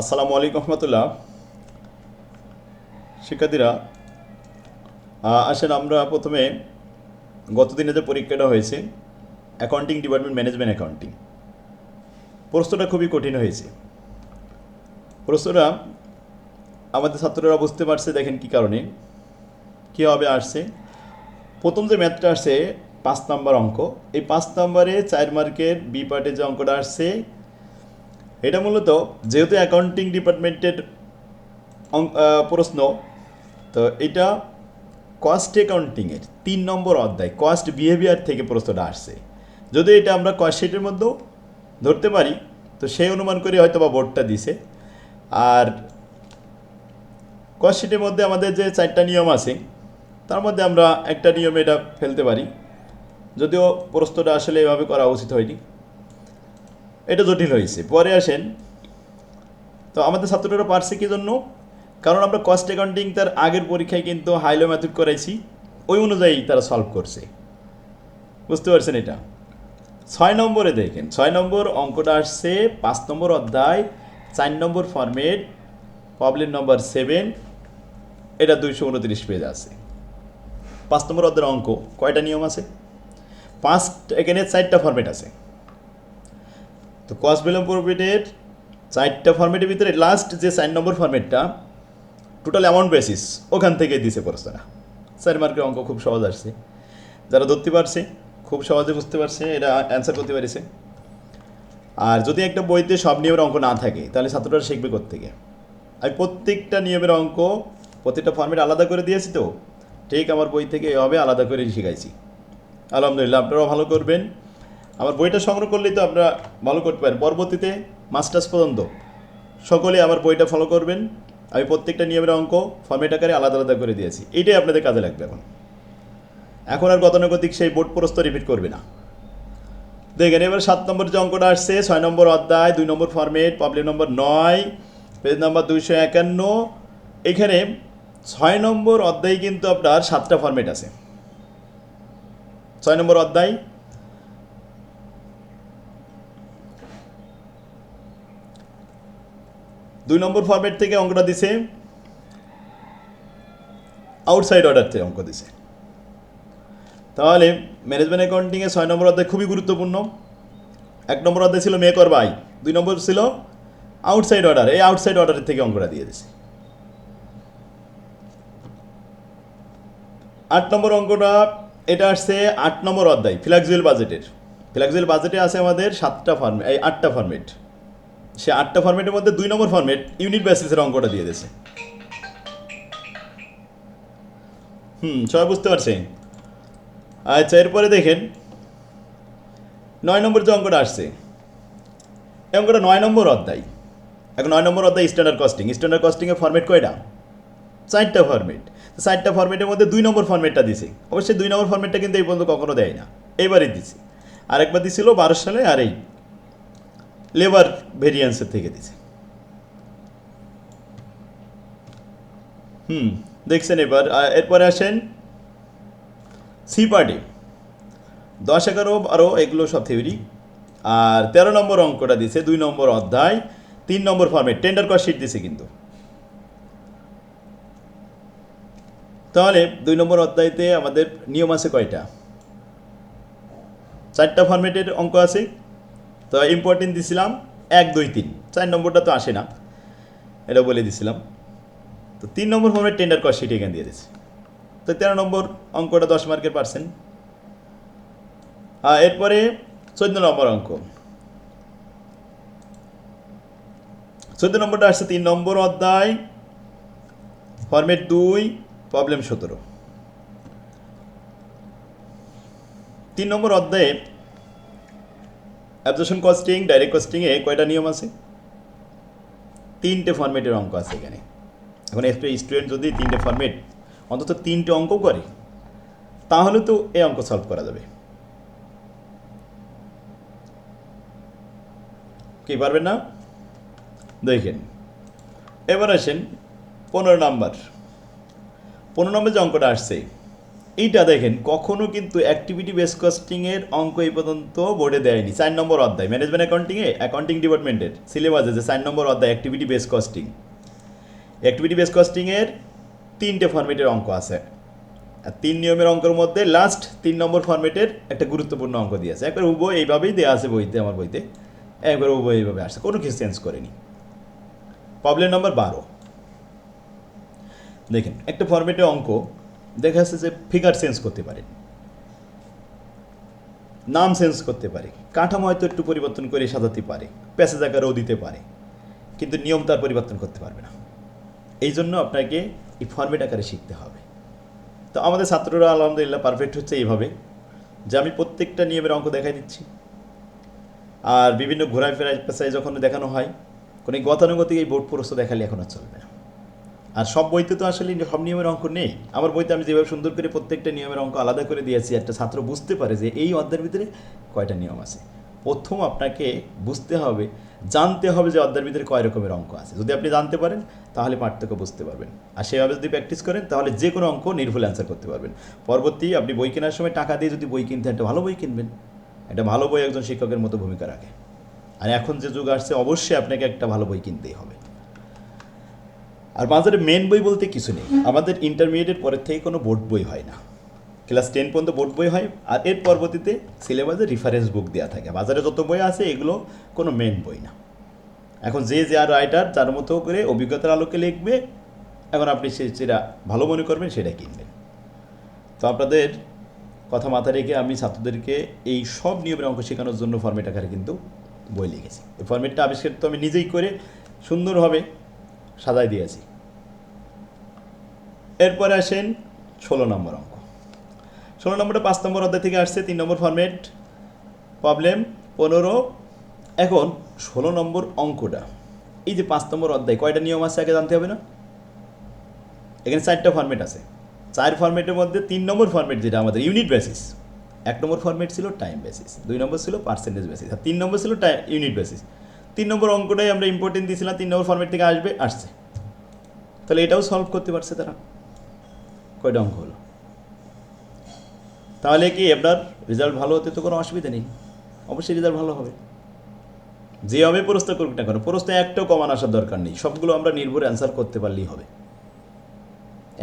আসসালামু আলাইকুম রহমতুল্লাহ। শিক্ষার্থীরা আসেন আমরা প্রথমে গতদিনে যে পরীক্ষাটা হয়েছে অ্যাকাউন্টিং ডিপার্টমেন্ট ম্যানেজমেন্ট অ্যাকাউন্টিং প্রশ্নটা খুবই কঠিন হয়েছে। প্রশ্নটা আমাদের ছাত্ররা বুঝতে পারছে, দেখেন কি কারণে। কীভাবে আসছে? প্রথম যে ম্যাথটা আসছে, পাঁচ নাম্বার অঙ্ক। এই পাঁচ নাম্বারে চার মার্কের বি পার্টে যে অঙ্কটা আসছে এটা মূলত যেহেতু অ্যাকাউন্টিং ডিপার্টমেন্টের প্রশ্ন, তো এটা কস্ট অ্যাকাউন্টিংয়ের তিন নম্বর অধ্যায় কস্ট বিহেভিয়ার থেকে প্রশ্নটা আসছে। যদি এটা আমরা কস্ট শিটের মধ্যেও ধরতে পারি, তো সেই অনুমান করে হয়তো বা বোর্ডটা দিছে। আর কস্ট শিটের মধ্যে আমাদের যে চারটা নিয়ম আছে, তার মধ্যে আমরা একটা নিয়মে এটা ফেলতে পারি। যদিও প্রশ্নটা আসলে এভাবে করা উচিত হয়নি। এটা জটিল হয়েছে। পরে আসেন, তো আমাদের ছাত্ররা পারছে কি জন্য? কারণ আমরা কস্ট অ্যাকাউন্টিং তার আগের পরীক্ষায় কিন্তু হাইলো মেথড করাইছি, ওই অনুযায়ী তারা সলভ করছে। বুঝতে পারছেন এটা? ছয় নম্বরে দেখেন, ছয় নম্বর অঙ্কটা আসছে, পাঁচ নম্বর অধ্যায়, চার নম্বর ফরমেট প্রবলেম নম্বর সেভেন এটা দুইশো উনত্রিশ পেজ আছে। পাঁচ নম্বর অধ্যায়ের অঙ্ক, কয়টা নিয়ম আছে? পাঁচ এখানে চারটা ফরমেট আছে। তো কস্ট বিলম প্রফিটের চারটা ফরম্যাটের ভিতরে লাস্ট যে চার নম্বর ফরম্যাটটা টোটাল অ্যামাউন্ট বেসিস ওখান থেকে দিছে প্রশ্নটা চার মার্কের অঙ্ক খুব সহজ আসছে। যারা ধরতে পারছে, খুব সহজে বুঝতে পারছে এটা অ্যান্সার করতে পেরেছে। আর যদি একটা বইতে সব নিয়মের অঙ্ক না থাকে, তাহলে ছাত্ররা শিখবে থেকে আমি প্রত্যেকটা নিয়মের অঙ্ক প্রত্যেকটা ফর্মেট আলাদা করে দিয়েছি তো, ঠিক আমার বই থেকে এভাবে আলাদা করে শিখাইছি। আলহামদুলিল্লাহ, আপনারাও ভালো করবেন। আমার বইটা সংগ্রহ করলেই তো আপনারা ভালো করতে পারেন পরবর্তীতে মাস্টার্স পর্যন্ত। সকলে আমার বইটা ফলো করবেন। আমি প্রত্যেকটা নিয়মের অঙ্ক ফর্মেট আকারে আলাদা আলাদা করে দিয়েছি। এটাই আপনাদের কাজে লাগবে এখন। এখন আর গতানুগতিক সেই বোর্ড প্রস্ত রিপিট করবে না। দেখেন, এবার সাত নম্বর যে অঙ্কটা আসছে, ছয় নম্বর অধ্যায়, দুই নম্বর ফর্মেট প্রবলেম নম্বর নয় পেজ নম্বর দুইশো একান্ন। এখানে ছয় নম্বর অধ্যায়ে কিন্তু আপনার সাতটা ফর্মেট আছে। ছয় নম্বর অধ্যায় দুই নম্বর ফরম্যাট থেকে অঙ্কটা দিছে। আউটসাইড অর্ডার থেকে অঙ্ক দিছে। তাহলে ম্যানেজমেন্ট অ্যাকাউন্টিংয়ে ছয় নম্বর অধ্যায় খুবই গুরুত্বপূর্ণ। এক নম্বর অধ্যায় ছিল মেক অর বাই দুই নম্বর ছিল আউটসাইড অর্ডার এই আউটসাইড অর্ডারের থেকে অঙ্কটা দিয়ে দিছে। আট নম্বর অঙ্কটা, এটা আসছে আট নম্বর অধ্যায় ফ্ল্যাক্সুয়াল বাজেটের ফ্ল্যাক্সুয়াল বাজেটে আছে আমাদের সাতটা ফর্মে এই আটটা ফর্মেট সে আটটা ফর্মেটের মধ্যে দুই নম্বর ফর্মেট ইউনিট বেসিসের অঙ্কটা দিয়ে দিয়েছে। হুম, সবাই বুঝতে পারছে আচ্ছা এরপরে দেখেন, নয় নম্বর যে অঙ্কটা আসছে, এই অঙ্কটা নয় নম্বর অধ্যায়। এখন নয় নম্বর অধ্যায় স্ট্যান্ডার্ড কস্টিং স্ট্যান্ডার্ড কস্টিংয়ের ফর্মেট কয়টা? চারটা ফর্মেট চারটা ফর্মেটের মধ্যে দুই নম্বর ফর্মেটটা দিছে। অবশ্যই দুই নম্বর ফর্মেটটা কিন্তু এই পর্যন্ত কখনো দেয় না। এবারই দিছে। আরেকবার দিছিল বারো সালে আর এই লেবার ভেরিয়েন্সের থেকে দিছে। হুম, দেখছেন এবার এরপরে আসেন সি পার্টি দশ এগারো বারো, এগুলো সব থিওরি আর তেরো নম্বর অঙ্কটা দিছে, দুই নম্বর অধ্যায়, তিন নম্বর ফর্মেট টেন্ডার কস্ট শিট দিছে কিন্তু। তাহলে দুই নম্বর অধ্যায়তে আমাদের নিয়ম আছে কয়টা? চারটা ফর্মেটের অঙ্ক আছে। তো ইম্পর্টেন্ট দিছিলাম এক, দুই, তিন। চার নম্বরটা তো আসে না। এটা বলে দিছিলাম। তো তিন নম্বর ফর্মেট টেন্ডার কস্ট শিট এখানে দিয়ে দিয়েছে। তো তেরো নম্বর অঙ্কটা দশ মার্কের পার্সেন্ট। এরপরে চোদ্দ নম্বর অঙ্ক। চোদ্দ নম্বরটা আসছে তিন নম্বর অধ্যায় ফর্মেট দুই প্রবলেম সতেরো। তিন নম্বর অধ্যায়ে অ্যাবজর্পশন কস্টিং ডাইরেক্ট কস্টিংয়ে কয়টা নিয়ম আছে? তিনটে ফর্মেটের অঙ্ক আছে এখানে। এখন স্টুডেন্ট যদি তিনটে ফর্মেট অন্তত তিনটে অঙ্ক করে, তাহলে তো এই অঙ্ক সলভ করা যাবে। কি পারবেন না? দেখেন, এবার আসেন পনেরো নাম্বার পনেরো নম্বর যে অঙ্কটা আসছে এইটা দেখেন, কখনো কিন্তু অ্যাক্টিভিটি বেস কস্টিংয়ের অঙ্ক এই পর্যন্ত বোর্ডে দেয়নি। চার নম্বর অধ্যায় ম্যানেজমেন্ট অ্যাকাউন্টিংয়ে অ্যাকাউন্টিং ডিপার্টমেন্টের সিলেবাসে যে চার নম্বর অধ্যায় activity base costing activity base কস্টিংয়ের তিনটে ফর্মেটের অঙ্ক আছে। আর তিন নিয়মের অঙ্কের মধ্যে লাস্ট তিন নম্বর ফর্মেটের একটা গুরুত্বপূর্ণ অঙ্ক দিয়েছে একবার উভয় এইভাবেই দেওয়া আছে বইতে, আমার বইতে। একবার উভয় এইভাবে আসছে, কোনো কিছু চেঞ্জ করেনি। প্রবলেম নম্বর বারো। দেখেন, একটা ফর্মেটে অঙ্ক দেখা যাচ্ছে যে ফিগার চেঞ্জ করতে পারে। নাম চেঞ্জ করতে পারে। কাঠামো হয়তো একটু পরিবর্তন করে সাজাতে পারে। প্যাসেজ আকারেও দিতে পারে। কিন্তু নিয়ম তার পরিবর্তন করতে পারবে না। এই জন্য আপনাকে এই ফর্মেট আকারে শিখতে হবে। তো আমাদের ছাত্ররা আলহামদুলিল্লাহ পারফেক্ট হচ্ছে এইভাবে যে আমি প্রত্যেকটা নিয়মের অঙ্ক দেখাই দিচ্ছি। আর বিভিন্ন ঘোরায় ফেরায় পেশায় যখন দেখানো হয়, কোনো গতানুগতিক এই বোর্ড প্রস্তুত দেখালে এখন আর চলবে না। আর সব বইতে তো আসলে সব নিয়মের অঙ্ক নেই। আমার বইতে আমি যেভাবে সুন্দর করে প্রত্যেকটা নিয়মের অঙ্ক আলাদা করে দিয়েছি, একটা ছাত্র বুঝতে পারে যে এই অধ্যায়ের ভিতরে কয়টা নিয়ম আছে। প্রথম আপনাকে বুঝতে হবে, জানতে হবে যে অধ্যায়ের ভিতরে কয় রকমের অঙ্ক আছে। যদি আপনি জানতে পারেন, তাহলে পার্থক্য বুঝতে পারবেন। আর সেভাবে যদি প্র্যাকটিস করেন, তাহলে যে কোনো অঙ্ক নির্ভুল অ্যান্সার করতে পারবেন। পরবর্তী আপনি বই কেনার সময় টাকা দিয়ে যদি বই কিনতে একটা ভালো বই কিনবেন। একটা ভালো বই একজন শিক্ষকের মতো ভূমিকা রাখে। আর এখন যে যুগ আসছে, অবশ্যই আপনাকে একটা ভালো বই কিনতেই হবে। আর বাজারে মেন বই বলতে কিছু নেই। আমাদের ইন্টারমিডিয়েটের পরের থেকে কোনো বোর্ড বই হয় না। ক্লাস টেন পর্যন্ত বোর্ড বই হয় আর এর পরবর্তীতে সিলেবাসে রেফারেন্স বুক দেওয়া থাকে। বাজারে যত বই আছে, এগুলো কোনো মেন বই না। এখন যে যে আর রাইটার তার মতো করে অভিজ্ঞতার আলোকে লিখবে, এখন আপনি সে যেটা ভালো মনে করবেন, সেটা কিনবেন। তো আপনাদের কথা মাথায় রেখে আমি ছাত্রদেরকে এই সব নিয়মের অঙ্ক শেখানোর জন্য ফর্মেট আকারে কিন্তু বই লিখেছি। এই ফর্মেটটা আবিষ্কার তো আমি নিজেই করে সুন্দরভাবে সাজাই দিয়েছি। এরপরে আসেন ষোলো নম্বর অঙ্ক। ষোলো নম্বরটা পাঁচ নম্বর অধ্যায় থেকে আসছে, তিন নম্বর ফর্মেট প্রবলেম পনেরো। এখন ষোলো নম্বর অঙ্কটা। এই যে পাঁচ নম্বর অধ্যায়, কয়টা নিয়ম আছে আগে জানতে হবে না? এখানে চারটা ফর্মেট আছে। চার ফর্মেটের মধ্যে তিন নম্বর ফর্মেট যেটা আমাদের ইউনিট বেসিস এক নম্বর ফর্মেট ছিল টাইম বেসিস দুই নম্বর ছিল পার্সেন্টেজ বেসিস আর তিন নম্বর ছিল ইউনিট বেসিস তিন নম্বর অঙ্কটাই আমরা ইম্পর্টেন্ট দিয়েছিলাম, তিন নম্বর ফর্মেট থেকে আসবে, আসছে। তাহলে এটাও সলভ করতে পারছে তারা। কয়টা অঙ্ক হলো? তাহলে কি আপনার রেজাল্ট ভালো হতে তো কোনো অসুবিধা নেই? অবশ্যই রেজাল্ট ভালো হবে। যে হবে প্রশ্ন করুক না কেন, প্রশ্ন একটাও কমান আসার দরকার নেই। সবগুলো আমরা নির্ভর অ্যান্সার করতে পারলেই হবে।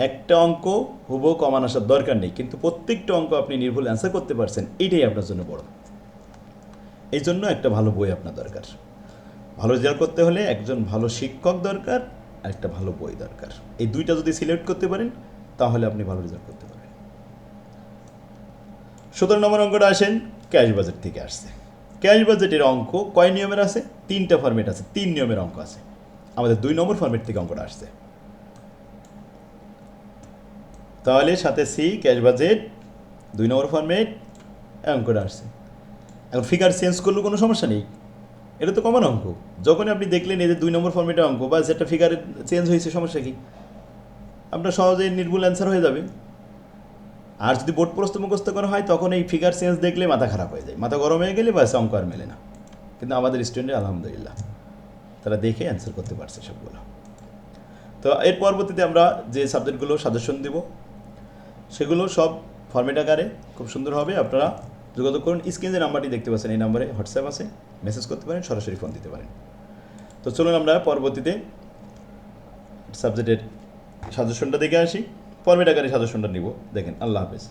একটা অঙ্ক হুবো কমান আসার দরকার নেই, কিন্তু প্রত্যেকটা অঙ্ক আপনি নির্ভুল অ্যান্সার করতে পারছেন। এইটাই আপনার জন্য বড়। এই জন্য একটা ভালো বই আপনার দরকার। ভালো রেজাল্ট করতে হলে একজন ভালো শিক্ষক দরকার আর একটা ভালো বই দরকার। এই দুইটা যদি সিলেক্ট করতে পারেন, তাহলে আপনি ভালো রেজাল্ট করতে পারেন সতেরো নম্বর অঙ্কটা আসেন ক্যাশ বাজেট থেকে আসছে। ক্যাশ বাজেটের অঙ্ক কয় নিয়মের আছে? তিনটা ফর্মেট আছে, তিন নিয়মের অঙ্ক আছে। আমাদের দুই নম্বর ফর্মেট থেকে অঙ্কটা আসছে। তাহলে সাথে সি ক্যাশ বাজেট দুই নম্বর ফর্মেট অঙ্কটা আসছে। এখন ফিগার চেঞ্জ করলেও কোনো সমস্যা নেই। এটা তো কমন অঙ্ক। যখনই আপনি দেখলেন যে দুই নম্বর ফর্মেটের অঙ্ক বা সেটা ফিগার চেঞ্জ হয়েছে, সমস্যা কি? আপনার সহজেই নির্ভুল অ্যান্সার হয়ে যাবে। আর যদি বোর্ড প্রস্ত মুখস্থ করা হয়, তখন এই ফিগার চেঞ্জ দেখলে মাথা খারাপ হয়ে যায়। মাথা গরম হয়ে গেলে বাস অঙ্ক আর মেলে না। কিন্তু আমাদের স্টুডেন্ট আলহামদুলিল্লাহ, তারা দেখে অ্যান্সার করতে পারছে সবগুলো। তো এর পরবর্তীতে আমরা যে সাবজেক্টগুলো সাজেশন দেব, সেগুলো সব ফর্মেট আকারে খুব সুন্দর হবে আপনারা যোগাযোগ করুন। স্ক্রিনে যে নাম্বারটি দেখতে পাচ্ছেন, এই নাম্বারে হোয়াটসঅ্যাপ আছে। মেসেজ করতে পারেন, সরাসরি ফোন দিতে পারেন। তো চলুন আমরা পরবর্তীতে সাবজেক্টের সাজেশনটা দেখে আসি। ফর্মেট আকারে সাজেশনটা নিব। দেখেন, আল্লাহ হাফেজ।